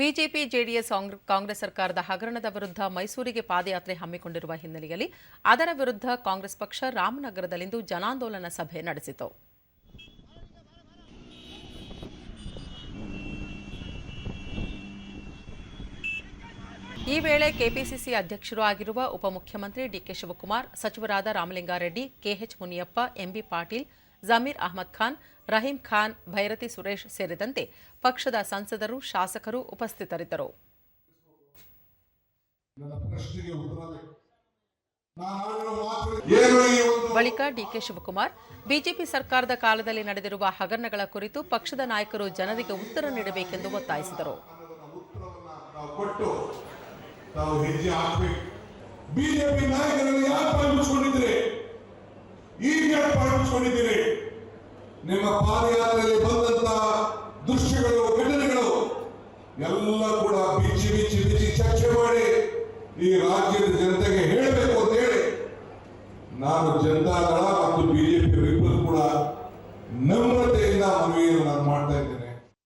BJP JDS Congress ಸರ್ಕಾರದ ಹಗರಣದ ವಿರುದ್ಧ ಮೈಸೂರಿಗೆ ಪಾದಯಾತ್ರೆ ಹಮ್ಮಿಕೊಂಡಿರುವ ಹಿನ್ನೆಲೆಯಲ್ಲಿ ಅದರ ವಿರುದ್ಧ ಕಾಂಗ್ರೆಸ್ ಪಕ್ಷ ರಾಮನಗರದಲ್ಲಿಂದು ಜನಾಂದೋಲನ ಸಭೆ ನಡೆಸಿತು. ಈ ವೇಳೆ ಕೆಪಿಸಿಸಿ ಅಧ್ಯಕ್ಷರು ಆಗಿರುವ ಉಪಮುಖ್ಯಮಂತ್ರಿ ಡಿಕೆ ಶಿವಕುಮಾರ್, ಸಚಿವರಾದ ರಾಮಲಿಂಗಾರೆಡ್ಡಿ ಕೆಎಚ್ ಮುನಿಯಪ್ಪ ಎಂಬಿ ಪಾಟೀಲ್ ಜಮೀರ್ ಅಹಮದ್ ಖಾನ್ ರಹೀಂ ಖಾನ್ ಭೈರತಿ ಸುರೇಶ್ ಸೇರಿದಂತೆ ಪಕ್ಷದ ಸಂಸದರು ಶಾಸಕರು ಉಪಸ್ಥಿತರಿದ್ದರು. ಬಳಿಕ ಡಿಕೆ ಶಿವಕುಮಾರ್ ಬಿಜೆಪಿ ಸರ್ಕಾರದ ಕಾಲದಲ್ಲಿ ನಡೆದಿರುವ ಹಗರಣಗಳ ಕುರಿತು ಪಕ್ಷದ ನಾಯಕರು ಜನರಿಗೆ ಉತ್ತರ ನೀಡಬೇಕೆಂದು ಒತ್ತಾಯಿಸಿದರು. ಬಿಜೆಪಿ ನಾಯಕರಲ್ಲಿ ಅಳವಡಿಸಿಕೊಂಡಿದ್ದೀರಿ ನಿಮ್ಮ ಪಾದಯಾತ್ರೆಯಲ್ಲಿ ಬಂದಂತ ದೃಶ್ಯಗಳು, ಘಟನೆಗಳು ಎಲ್ಲ ಕೂಡ ಬಿಚ್ಚಿ ಬಿಚ್ಚಿ ಬಿಚ್ಚಿ ಚರ್ಚೆ ಮಾಡಿ ಈ ರಾಜ್ಯದ ಜನತೆಗೆ ಹೇಳಬೇಕು ಅಂತ ಹೇಳಿ ನಾನು ಜನತಾದಳ ಮತ್ತು ಬಿಜೆಪಿ ಇಬ್ಬರು ಕೂಡ ನಮ್ಮ